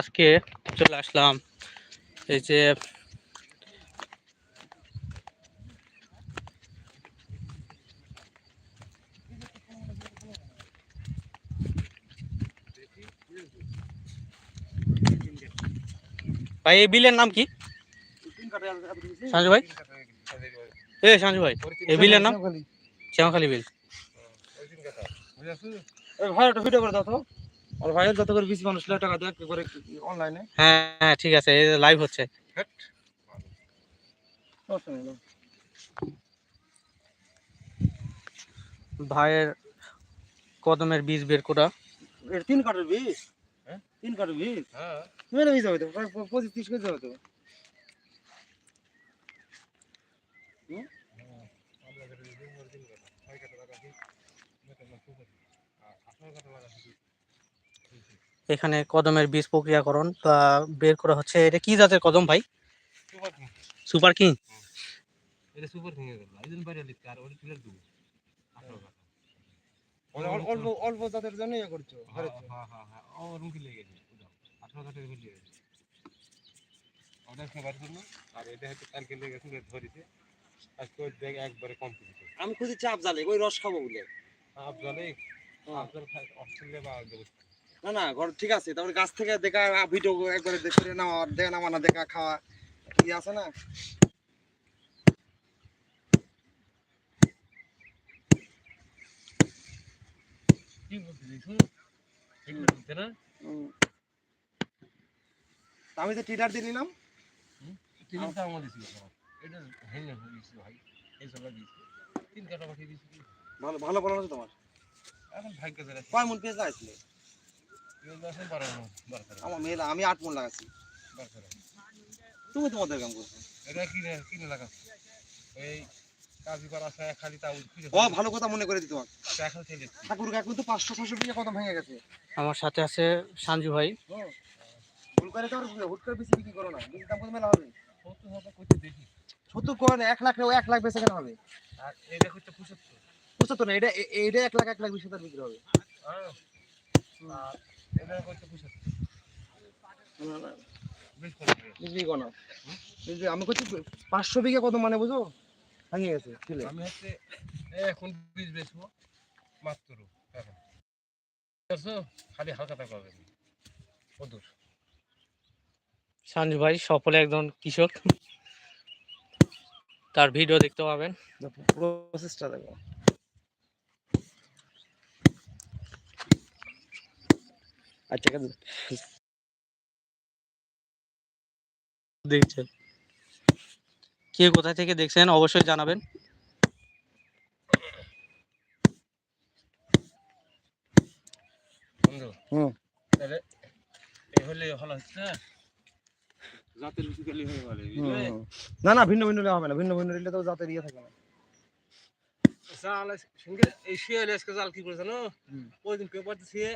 আজকে চলে আসলাম। এই যে ভাই, এই বিলের নাম কি? সঞ্জু ভাই? এ সঞ্জু ভাই, এই বিলের নাম? শ্যামাখালী বিল। ভাই, একটা ভিডিও করে দাও তো। আর ভাইয়ের যত করে বেশি মানুষ টাকা দেয় করে অনলাইনে হ্যাঁ হ্যাঁ ঠিক আছে এই লাইভ হচ্ছে। ভাইয়ের কদমের বীজ বের করা। এর তিন কাঠের বীজ? হ্যাঁ? তিন কাঠের বীজ? হ্যাঁ। মেরে বীজ হবে তো পঁচিশ তিরিশ কেজি হবে তো। এখানে কদমের বীজ প্রক্রিয়াকরণ বা বের করা হচ্ছে। এটা কি জাতের কদম ভাই? Super king. অল্প অল্প জাতের জন্য ইয়ে করছ হ্যাঁ হ্যাঁ হ্যাঁ হ্যাঁ। আমি খুঁজি চাপ জালে ওই রস খাব বলে। চাপ জালে? অস্ট্রেলিয়া বা দেবো না না ঘর ঠিক আছে। তারপরে গাছ থেকে দেখা ভিডিও একবারে দেখে নেওয়া দেখা নামা না দেখা খাওয়া কি আছে না? আমি তো টিটার দিয়ে নিলাম। ভালো ভালো তোমার। এখন ভাগ্য কয় মন আসেন বারো বার করে আমার মেয়েরা আমি আট মন লাগাচ্ছি। তুমি তোমাদের কাম করছ। এটা কিনে কিনে লাগাচ্ছে। এই কাজী করা খালি তা উঠে ও ভালো কথা মনে করে এখন তো পাঁচশো ছশো বিঘা কত ভেঙে গেছে। আমার সাথে আছে সঞ্জু ভাই। ভুল করে তো আর হুট করে বেশি বিক্রি করো না। বেশি দাম কত মেলা হবে সত্তর এক লাখ এক লাখ বেচে কেন হবে। আর এটা হচ্ছে পঁচাত্তর। পঁচাত্তর না এটা এটা এক লাখ এক লাখ বিশ হাজার বিক্রি হবে। আমি করছি পাঁচশো বিঘা কত মানে বুঝো ভেঙে গেছে আমি এখন বীজ বেচবো মাত্র? খালি হালকা টাকা পাবে কদূর সঞ্জু ভাই, সফলে একজন কৃষক তার ভিডিও দেখতে পাবেন প্রসেসটা দেখো আচ্ছা দেখছেন কে কোথা থেকে দেখছেন অবশ্যই জানাবেন। বন্ধু হুম। তাহলে এই হলে ভালো হচ্ছে না? জাতের বেশি হয়ে গেলে না না ভিন্ন ভিন্ন হবে না। ভিন্ন ভিন্ন নিলে তো জাতের ইয়ে থাকে না। জাল এই শিয়ালে আজকে জাল কি করে জানো? ওই দিন পেপার দিয়ে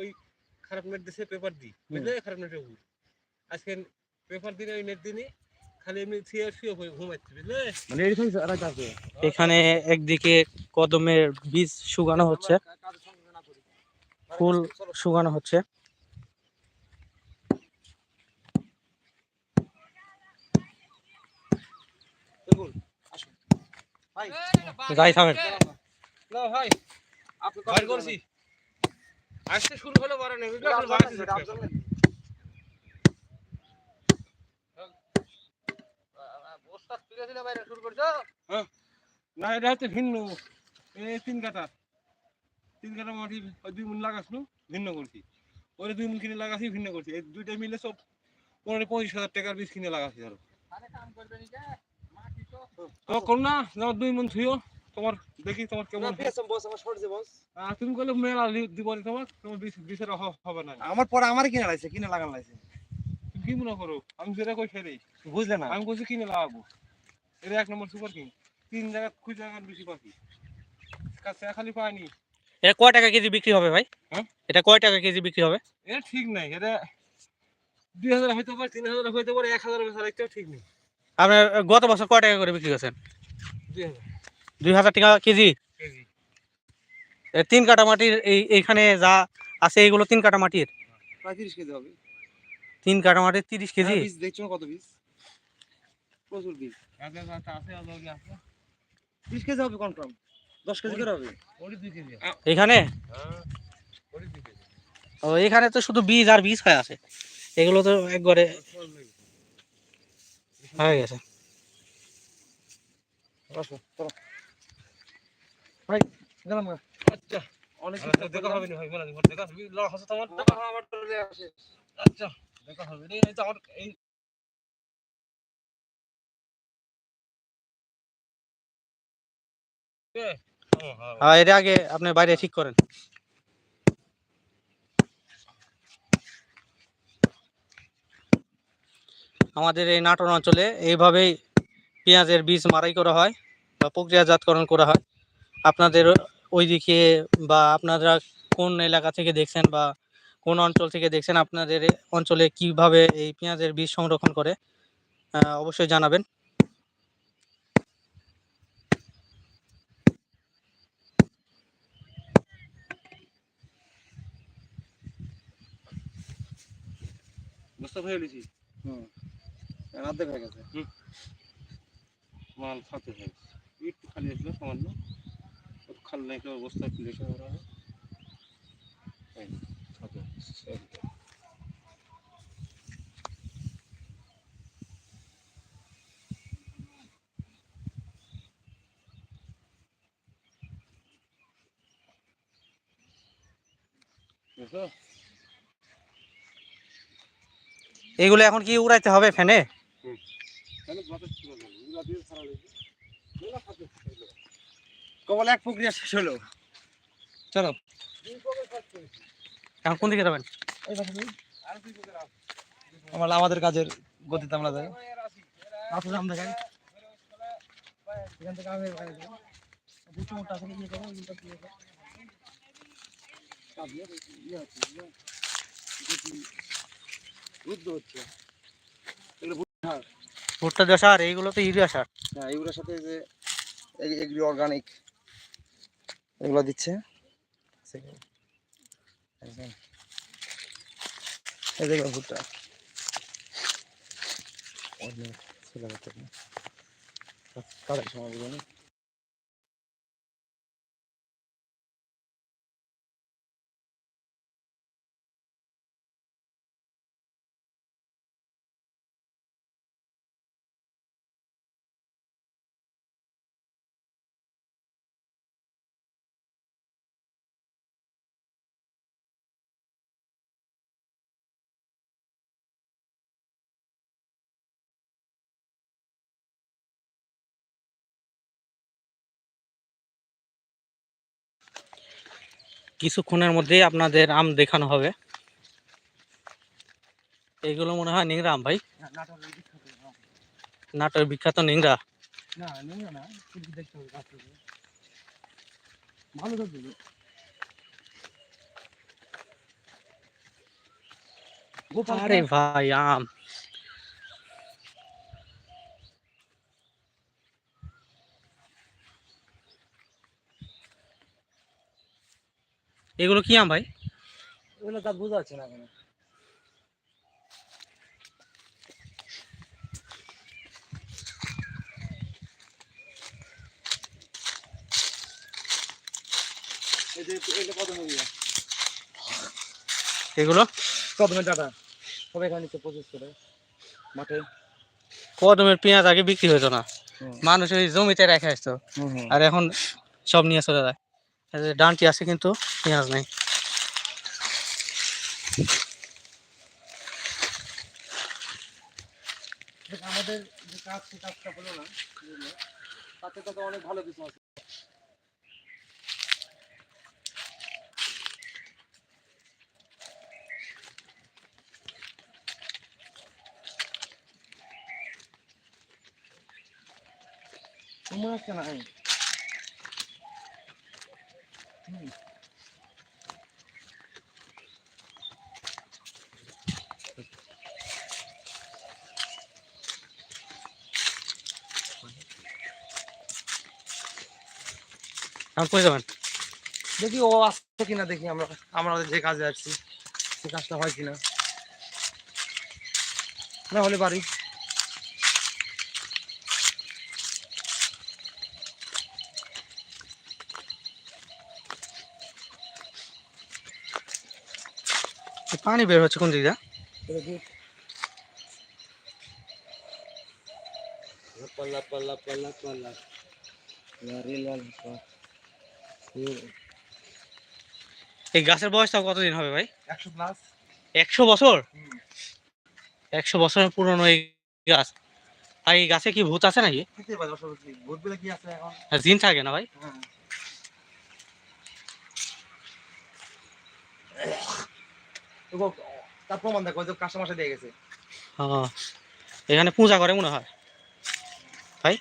ওই খারাপ নেট দিছে পেপার দি। বুঝলে? খারাপ নেট আজকে পেপার দিনে ওই নেট দিনে খালি এমনি শুয়ে শুয়ে হয়ে ঘুমাচ্ছে বুঝলে? মানে এই থেকে রাইট আছে এখানে একদিকে কদমের বীজ শুকানো হচ্ছে। ফুল শুকানো হচ্ছে। যাই থামেন না ভাই। আপনি করছি। আসতে শুরু হলো বারে নেই বুঝলে? এখন না এটা হচ্ছে ভিন্ন। এই তিন কাটা তিন কাটা মাটি ওই দুই মুন লাগাসনু ভিন্ন করছি। ওই দুই মুন কিনে লাগাছি ভিন্ন করছি। এই দুইটা মিলে সব পনেরো পঁচিশ হাজার টাকার বীজ কিনে লাগাছি ধরো। তো করো না দুই মন থুইও তোমার দেখি তোমার কেমন boss, আমার short যে boss। তুমি করলে মেলা দিব নি তোমার তোমার বিষের অভাব হবে না। আমার পরে আমারই কিনে লাগছে কিনে লাগানো লাগছে তুমি কি মনে করো? আমি সেটা কই ফেরি বুঝলে না। আমি কইছি কিনে লাগাবো। এটা এক নম্বর সুপার কিং তিন জায়গা খুঁজে জায়গার বেশি পাখি। কাছে খালি পাইনি এটা কয় টাকা কেজি বিক্রি হবে ভাই? হ্যাঁ? এটা কয় টাকা কেজি বিক্রি হবে? এটা ঠিক নাই। এটা দুই হাজার হইতে পারে তিন হাজার হইতে পারে এক হাজার বেচার একটাও ঠিক নেই। আপনার গত বছর কয় টাকা করে বিক্রি করছেন? দুই হাজার। দুই হাজার টাকা কেজি? কেজি। তিন কাটা মাটির এই এইখানে যা আছে এইগুলো তিন কাটা মাটির? প্রায় তিরিশ কেজি হবে। তিন কাটা মাটির তিরিশ কেজি? দেখছ কত বীজ? প্রচুর বীজ। কেজি হবে কনফার্ম দশ কেজি করে হবে। এখানে হ্যাঁ ও এখানে তো শুধু বীজ আর বীজ হয়ে আছে। এগুলো তো একবারে হয়ে গেছে। ভাই গেলাম গা। আচ্ছা অনেক আচ্ছা, দেখা হবে না ভাই বলা দেখা হবে হাসা তোমার। টাকা আমার চলে আসে। আচ্ছা দেখা হবে। এই এই তো আমার এই হ্যাঁ। এর আগে আপনি বাইরে ঠিক করেন। আমাদের এই নাটোর অঞ্চলে এইভাবেই পেঁয়াজের বীজ মারাই করা হয় বা প্রক্রিয়াজাতকরণ করা হয়। আপনাদের ওইদিকে বা আপনারা কোন এলাকা থেকে দেখছেন বা কোন অঞ্চল থেকে দেখছেন আপনাদের অঞ্চলে কীভাবে এই পেঁয়াজের বীজ সংরক্ষণ করে অবশ্যই জানাবেন। হুম। গেছে। মাল ফাতে হয়ে একটু খালি আসলো সামান্য। এই, ফাতে হয়ে? গেছে, একদম। বুঝছ? এগুলো এখন কি উড়াইতে হবে ফ্যানে? তাহলে বাতাস ছিল না, এগুলা দিয়ে ছাড়া লাগবে। এগুলা ফাতে হয়ে গেলো। কেবল এক প্রক্রিয়া শেষ হলো। চলো। এখন কোন দিকে যাবেন। আমরা আমাদের কাজের গতিতে আমরা যাই। এর আসি, এরা আসলে আমরা যাই এখান থেকে আমি দুটো মোটা আছে, ইয়ে করো, ইয়ে করো, ইয়ে করো। হচ্ছে। ভুট্টা দেওয়া সার এইগুলো তো ইউরিয়া সার। হ্যাঁ এগুলোর সাথে যে এগ্রি অর্গানিক এগুলো দিচ্ছে। দেখো ভুট্টা। কাটার সময় কিছুক্ষণের মধ্যেই আপনাদের আম দেখানো হবে। এইগুলো মনে হয় নিংরা আম ভাই। নাটোর বিখ্যাত নিংরা না নেই না কিন্তু দেখতে হবে গাছ থেকে। ভালো তো দিল গোপাল আরে ভাই আম এগুলো কি আম ভাই? ওগুলো তা বোঝা যাচ্ছে না এরিয়া এগুলো? কদমের ডাটা সব এখানে নিচে প্রসেস করে। মাঠে? কদমের পেঁয়াজ আগে বিক্রি হতো না। মানুষ ওই জমিতে রেখে আসতো। আর এখন সব নিয়ে চলে যায়। এই যে ডানটি আছে কিন্তু পেঁয়াজ নেই দেখ, আমাদের যে কাজ সে কাজটা হলো না বুঝলে? তাতে তো অনেক ভালো কিছু আছে। মনে হচ্ছে এখন কই যাবেন? দেখি ও আসছে কিনা, দেখি আমরা আমরা যে কাজে আসছি, সে কাজটা হয় কিনা। না হলে বাড়ি। পানি বের হচ্ছে কোন দিক? দিয়ে পাল্লা পাল্লা পাল্লা। পাল্লা এই গাছের বয়সটা কতদিন হবে ভাই? একশো প্লাস। একশো বছর? একশো বছরের পুরনো এই গাছ। আর এই গাছে কি ভূত আছে নাকি? খেতে পারে অসুবিধা ভূত বলে কি আছে এখন? জিন থাকে না ভাই? হ্যাঁ। তার প্রমাণ দেখো যে কাঁচা মাসে দিয়ে গেছে হ্যাঁ। এখানে পূজা করে মনে হয় ভাই